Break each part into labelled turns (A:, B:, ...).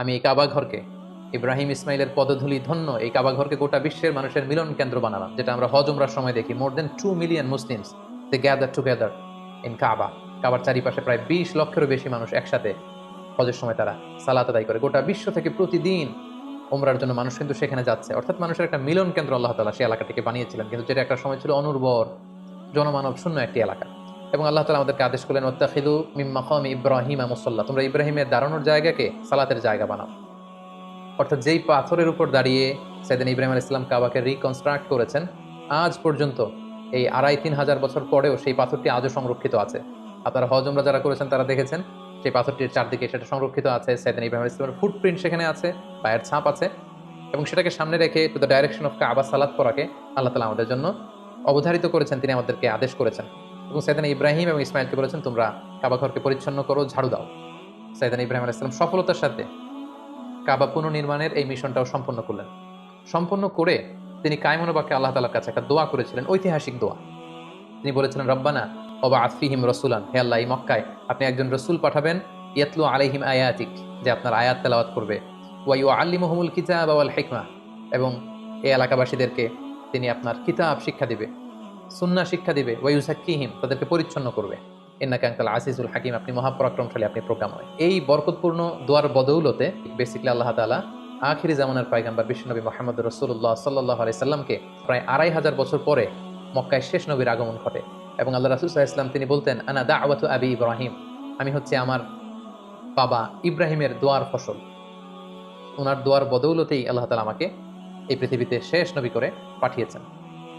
A: আমি এই কাবা ঘরকে, ইব্রাহিম ইসমাইলের পদধূলি ধন্য, এই কাবা ঘরকে গোটা বিশ্বের মানুষের মিলন কেন্দ্র বানালাম, যেটা আমরা হজ উমরার সময় দেখি। More than two million Muslims they gather together in Kaaba কাবার চারিপাশে প্রায় বিশ লক্ষেরও বেশি মানুষ একসাথে হজের সময় তারা সালাত আদায় করে। গোটা বিশ্ব থেকে প্রতিদিন ওমরার জন্য মানুষ কিন্তু সেখানে যাচ্ছে। অর্থাৎ মানুষের একটা মিলন কেন্দ্র আল্লাহ তালা সেই এলাকাটিকে বানিয়েছিলেন। কিন্তু যেটা একটা সময় ছিল অনুর্বর, জনমানব শূন্য একটি এলাকা। এবং আল্লাহ তালা আমাদেরকে আদেশ করলেন ওত্তাখিদু মিম্মাকম ইব্রাহিম মুসল্লাহ তোমরা ইব্রাহিমের দাঁড়ানোর জায়গাকে সালাতের জায়গা বানাও। অর্থাৎ যেই পাথরের উপর দাঁড়িয়ে সেদিন ইব্রাহিম আল ইসলাম কাবাকে রিকনস্ট্রাক্ট করেছেন, আজ পর্যন্ত এই আড়াই তিন হাজার বছর পরেও সেই পাথরটি আজও সংরক্ষিত আছে। আপনারা হজ উমরা যারা করেছেন, তারা দেখেছেন, সেই পাথরটির চারদিকে সেটা সংরক্ষিত আছে। সেদিন ইব্রাহিম আল ইসলামের ফুটপ্রিন্ট সেখানে আছে, পায়ের ছাপ আছে এবং সেটাকে সামনে রেখে to the direction of Kaaba সালাত পড়াকে আল্লাহ তালা আমাদের জন্য অবধারিত করেছেন। তিনি আমাদেরকে আদেশ করেছেন। এবং সেদিন ইব্রাহিম এবং ইসমাইলকে বলেছেন? তোমরা কাবা ঘরকে পরিচ্ছন্ন করো, ঝাড়ু দাও। সাইদান ইব্রাহিম আলাইসালাম সফলতার সাথে কাবা পুনর্নির্মাণের এই মিশনটাও সম্পন্ন করলেন। সম্পন্ন করে তিনি কায়মনোবাকে আল্লাহ তালার কাছে একটা দোয়া করেছিলেন, ঐতিহাসিক দোয়া। তিনি বলেছিলেন, রব্বানা অবা আফিহিম রসুলান। হে আল্লাহ মক্কায় আপনি একজন রসুল পাঠাবেন, ইয়াতলু আলাইহিম আয়াতিক, যে আপনার আয়াত তেলাওয়াত করবে। ওয়াই ও আল্লি মহমুল কিতাব আল হেকমা। এবং এই এলাকাবাসীদেরকে তিনি আপনার কিতাব শিক্ষা দিবে। সুন্না শিক্ষা দিবে ওয়াইউসাক্কিহিম তাদেরকে পরিচ্ছন্ন করবে। এন্না কাঙ্কাল আসিসুল হাকিম, আপনি মহাপরাক্রমশালী, আপনি প্রোগ্রাময় এই বরকতপূর্ণ দোয়ার বদৌলতে বেসিকলি আল্লাহ তালা আখিরি জামানার পাইগাম্বার বিশ্বনবী মোহাম্মদ রসুল্লাহ সাল্লাহ আলি সাল্লামকে প্রায় আড়াই হাজার বছর পরে মক্কায় শেষ নবীর আগমন ঘটে এবং আল্লাহ রাসুল ইসলাম তিনি বলতেন, আনা দা আবাতু আবি ইব্রাহিম আমি হচ্ছে আমার বাবা ইব্রাহিমের দোয়ার ফসল। ওনার দোয়ার বদৌলতেই আল্লাহ তালা আমাকে এই পৃথিবীতে শেষ নবী করে পাঠিয়েছেন।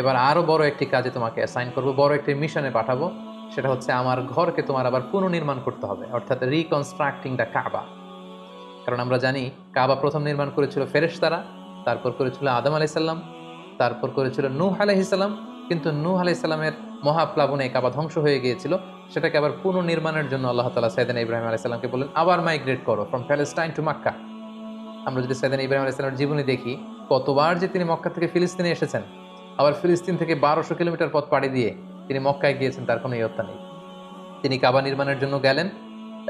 A: এবার আরও বড় একটি কাজে তোমাকে অ্যাসাইন করব, বড় একটি মিশনে পাঠাবো, সেটা হচ্ছে আমার ঘরকে তোমার আবার পুনর্নির্মাণ করতে হবে, অর্থাৎ রিকনস্ট্রাক্টিং দ্য কাবা কারণ আমরা জানি কাবা প্রথম নির্মাণ করেছিল ফেরেশ ফেরেশতারা, তারপর করেছিল আদম আলাইসাল্লাম তারপর করেছিল নূহ আলাইহিসাল্লাম কিন্তু নূহ আলাইসাল্লামের মহাপ্লাবনে কাবা ধ্বংস হয়ে গিয়েছিল, সেটাকে আবার পুনর্নির্মাণের জন্য আল্লাহ তালা সাইদান ইব্রাহিম আলাইসাল্লামকে বললেন, আবার মাইগ্রেট করো ফ্রম প্যালেস্টাইন টু মাক্কা আমরা যদি সাইদান ইব্রাহিম আলাইসাল্লামের জীবনী দেখি, কতবার যে তিনি মক্কা থেকে ফিলিস্তিনে এসেছেন আবার ফিলিস্তিন থেকে বারোশো কিলোমিটার পথ পাড়ি দিয়ে তিনি মক্কায় গিয়েছেন, তার কোনো ইয়ত্তা নেই। তিনি কাবা নির্মাণের জন্য গেলেন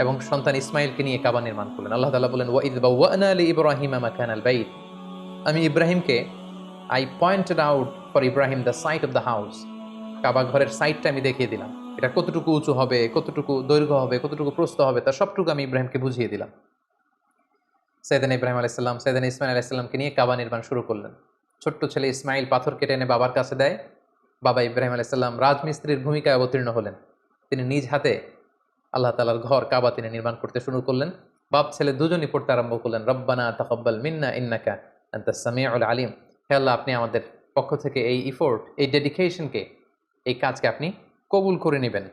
A: এবং সন্তান ইসমাইলকে নিয়ে কাবা নির্মাণ করলেন। আল্লাহ তালা বলেন, ওয়াইদ বা ওয়ানা আলী ইব্রাহিম মাকান আল বাইত। আমি ইব্রাহিমকে I pointed out for Ibrahim the site of the house Kaaba ঘরের সাইটটা আমি দেখিয়ে দিলাম। এটা কতটুকু উঁচু হবে, কতটুকু দৈর্ঘ্য হবে, কতটুকু প্রস্থ হবে, তার সবটুকু আমি ইব্রাহিমকে বুঝিয়ে দিলাম। সৈদান ইব্রাহিম আলাইসাল্লাম সৈদান ইসমাইল আলাইসাল্লামকে নিয়ে কাবা নির্মাণ শুরু করলেন। ছোট্ট ছেলে ইসমাইল পাথর কেটে এনে বাবার কাছে দেয়। বাবা ইব্রাহিম আলাইসাল্লাম রাজমিস্ত্রির ভূমিকায় অবতীর্ণ হলেন। তিনি নিজ হাতে আল্লাহ তালার ঘর কাবা তিনি নির্মাণ করতে শুরু করলেন। বাপ, ছেলে দুজনই পড়তে আরম্ভ করলেন। রব্বানা তকব্বাল মিন্না, ইন্নাকা আন্তা সামিউল আলিম। হে আল্লাহ, আপনি আমাদের পক্ষ থেকে এই ইফোর্ট এই ডেডিকেশনকে এই কাজকে আপনি কবুল করে নেবেন।